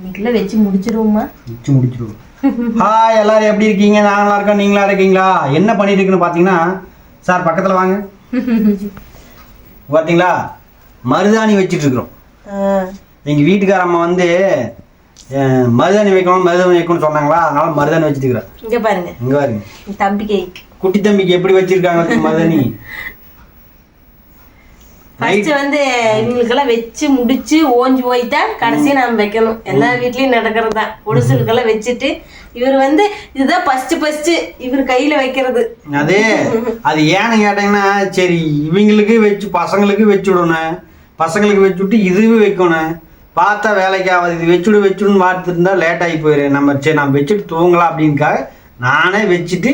இன்னைக்குள்ள வச்சு முடிச்சிருவோமா வச்சு முடிச்சிடுவோம் ஹாய் எல்லாரும் எப்படி இருக்கீங்க? நான் நல்லா இருக்கேன். நீங்களா இருக்கீங்களா? என்ன பண்ணிட்டு இருக்குன்னு பார்த்தீங்கன்னா சார் பக்கத்தில் வாங்க. பார்த்தீங்களா மருதாணி வச்சிட்டு இருக்கிறோம். எங்கள் வீட்டுக்கார அம்மா வந்து மருதாணி வைக்கணும் மருதாணி வைக்கணும்னு சொன்னாங்களா? அதனால மருதாணி வச்சுட்டு இருக்கிறேன். இங்க பாருங்க. இங்கே பாருங்க. தம்பிக்கு. குட்டி தம்பிக்கு எப்படி வச்சிருக்காங்க மருதாணி? ஃபர்ஸ்ட் வந்து இவங்களுக்கெல்லாம் வச்சு முடிச்சு ஓஞ்சு போயிட்டா கடைசி நாம வைக்கணும். எல்லா வீட்லயும் நடக்கிறது. தான் பொடுசுகளுக்கெல்லாம் வச்சுட்டு இவர் வந்து இதுதான் ஃபர்ஸ்ட் ஃபர்ஸ்ட் இவர் கையில வைக்கிறது. அதே அது ஏன்னு கேட்டீங்கன்னா சரி இவங்களுக்கு வச்சு பசங்களுக்கு வச்சு விடணும். பசங்களுக்கு வச்சு விட்டு இதுவே வைக்கணும். பார்த்தா வேலைக்கு ஆகாது இது வச்சுடு வச்சுடுன்னு பார்த்துருந்தா லேட் ஆகி போயிரு. நம்ம சரி நான் வச்சுட்டு தூங்கலாம் அப்படின்னுக்காக நானே வச்சுட்டு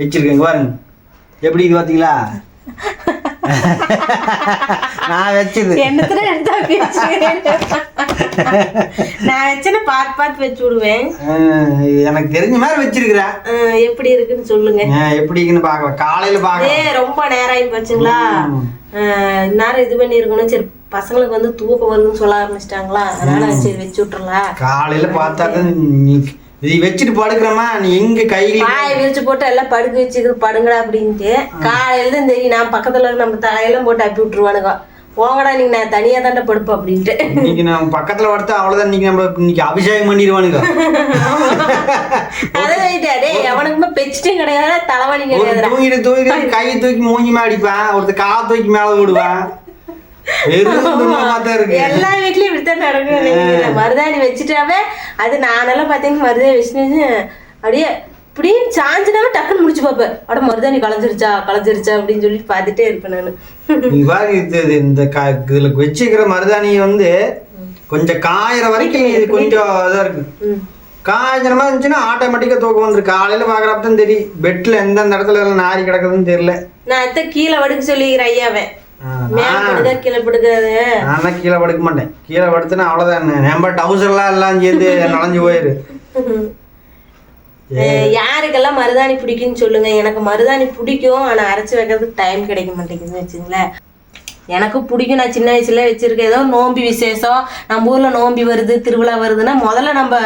வச்சிருக்கேன். இங்க பாருங்க. எப்படி இது பார்த்தீங்களா? நான் வச்சது. என்னத்துல எடுத்தா வச்சுக்கிறேன். நான் வச்சேன்னு பார்த்து பார்த்து வச்சு விடுவேன். எனக்கு தெரிஞ்ச மாதிரி வச்சிருக்கிறேன் அஹ் எப்படி இருக்குன்னு சொல்லுங்க. எப்படின்னு பார்க்கலாம். காலையில் ஏ பார்க்கலாம் ரொம்ப நேரம் ஆகி போச்சுங்களா இந்நேரம் இது பண்ணி இருக்கணும் சரி பசங்களுக்கு வந்து தூக்கம் வருதுன்னு சொல்ல ஆரம்பிச்சிட்டாங்களா? அதனால சரி வச்சு விட்டுறலாம். காலையில பார்த்தா இது வச்சுட்டு படுக்கிறமா நீ எங்க கையில வாயை விரிச்சு போட்டு எல்லாம் படுக்க வச்சுக்கிட்டு படுங்கடா அப்படின்ட்டு காலையில தான் தெரியும் நான் பக்கத்துல நம்ம தலையெல்லாம் போட்டு அப்பி விட்டுருவானுங்க. போங்கடா நீங்க நான் தனியா தாண்டா படுப்பேன் அப்படின்ட்டு. இன்னைக்கு நான் பக்கத்துல படுத்தா அவ்வளவுதான் இன்னைக்கு நம்ம இன்னைக்கு அபிஷேகம் பண்ணிடுவானுங்க. எவனுக்குமே பெச்சிட்டே கிடையாது தலைவலி ஒரு கிடையாதுடா. தூங்கிட்டு தூக்கிட்டு கையை தூக்கி மூஞ்சி அடிப்பேன் ஒருத்தர் காலை தூக்கி மேல விடுவேன் வெறும் துன்பமா தான் இருக்கு எல்லா வீட்லயும் இப்படித்தான் நடக்கும் மருதாணி வச்சுட்டாவே அது நானெல்லாம் பாத்தீங்கன்னா மருதாணி வச்சுட்டு அப்படியே இப்படின்னு சாஞ்சினாவே டக்குன்னு முடிச்சு பார்ப்பேன். அட மருதாணி களைஞ்சிருச்சா களைஞ்சிருச்சா அப்படின்னு சொல்லிட்டு பார்த்துட்டே இருப்பேன் நான். இது இந்த இதுல வச்சுக்கிற மருதாணி வந்து கொஞ்சம் காயிற வரைக்கும் இது கொஞ்சம் இதா இருக்கு. ம். காய்ச்சற மாதிரி இருந்துச்சுன்னா ஆட்டோமேட்டிக்கா தூக்கம் வந்துரு காலையில பாக்குறப்ப தெரியும். பெட்ல எந்தெந்த இடத்துல எல்லாம் நாரி கிடக்குதுன்னு தெரியல. நான் கீழே வடுக்க சொல்லிக்கிறேன் ஐயாவை. கீழே படுக்காது நான் கீழே படுக்க மாட்டேன். கீழே படுத்துனா அவ்வளோதான் நம்ம டவுசர்லாம் எல்லாம் சேர்ந்து நனைஞ்சு போயிரு. யாருக்கெல்லாம் மருதாணி பிடிக்கும்னு சொல்லுங்க. எனக்கு மருதாணி பிடிக்கும். ஆனா அரைச்சு வைக்கிறதுக்கு டைம் கிடைக்க மாட்டேங்குதுன்னு வச்சுங்களேன். எனக்கு பிடிக்கும். நான் சின்ன வயசுல வச்சிருக்கேன் ஏதோ நோம்பி விசேஷம். நம்ம ஊர்ல நோம்பி வருது திருவிழா வருதுன்னா முதல்ல நம்ம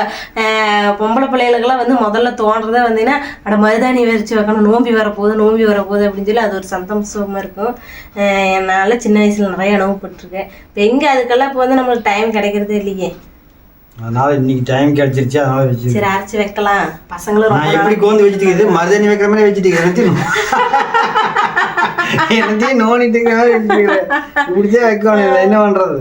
பொம்பளை பிள்ளைகளுக்கெல்லாம் வந்து முதல்ல தோன்றதே வந்தீங்கன்னா அட மருதாணி வரைச்சு வைக்கணும். நோம்பி வரப்போகுது நோம்பி வரப்போகுது அப்படின்னு சொல்லி அது ஒரு சந்தோஷமா இருக்கும். என்னால சின்ன வயசுல நிறைய அனுபவப்பட்டிருக்கேன். இப்போ எங்க அதுக்கெல்லாம் இப்போ வந்து நம்மளுக்கு டைம் கிடைக்கிறதே இல்லையே. அதனால இன்னைக்கு டைம் கிடைச்சிருச்சு அதனால வச்சு சரி அரைச்சு வைக்கலாம். பசங்களும் ரொம்ப நான் எப்படி கோந்து வச்சுட்டு மருதாணி வைக்கிற மாதிரி வச்சுட்டு எனக்கே என்னத்தையும் நோண்டிட்டு இப்படிதான் வைக்கணும் என்ன பண்றது?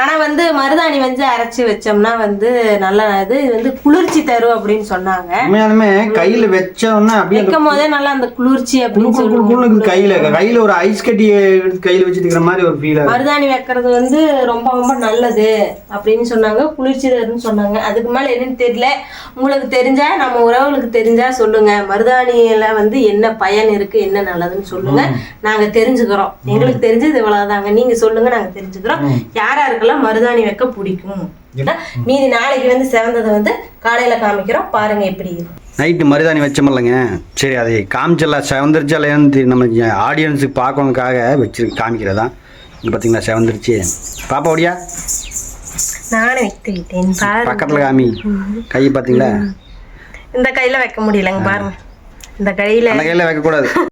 ஆனா வந்து மருதாணி வந்து அரைச்சு வச்சோம்னா வந்து நல்லா இது வந்து குளிர்ச்சி தரும் அப்படின்னு சொன்னாங்க. உண்மையாலுமே கையில வச்சோன்னா அப்படியே வைக்கும் போதே நல்லா அந்த குளிர்ச்சி குளு அப்படின்னு இருக்குது கையில. கையில ஒரு ஐஸ் கட்டி எடுத்து கையில வச்சுட்டு இருக்கிற மாதிரி ஒரு ஃபீல் மருதாணி வைக்கிறது வந்து ரொம்ப ரொம்ப நல்லது அப்படின்னு சொன்னாங்க. குளிர்ச்சி தரும்னு சொன்னாங்க. அதுக்கு மேல என்னன்னு தெரியல. உங்களுக்கு தெரிஞ்சா நம்ம உறவுகளுக்கு தெரிஞ்சா சொல்லுங்க. மருதாணியில வந்து என்ன பயன் இருக்கு என்ன நல்லதுன்னு சொல்லுங்க. நாங்க தெரிஞ்சுக்கிறோம். எங்களுக்கு தெரிஞ்சது இவ்வளவுதாங்க. நீங்க சொல்லுங்க நாங்க தெரிஞ்சுக்கிறோம். யார் யாருக்கெல்லாம் மருதாணி வைக்க பிடிக்கும். மீதி நாளைக்கு வந்து சிறந்ததை வந்து காலையில காமிக்கிறோம். பாருங்க எப்படி நைட்டு மருதாணி வச்சோமில்லங்க. சரி அதை காமிச்சிடலாம். செவந்துருச்சு இல்லையான்னு நம்ம ஆடியன்ஸுக்கு பார்க்கணுக்காக வச்சு காமிக்கிறதா? இங்கே பார்த்தீங்களா செவந்துருச்சு? பாப்பா ஓடியா? நானே வைத்து விட்டேன் பாருங்க. பக்கத்தில் காமி. கை பார்த்தீங்களா இந்த கையில வைக்க முடியலங்க பாருங்க. இந்த கையில அந்த கையில் வைக்கக்கூடாது.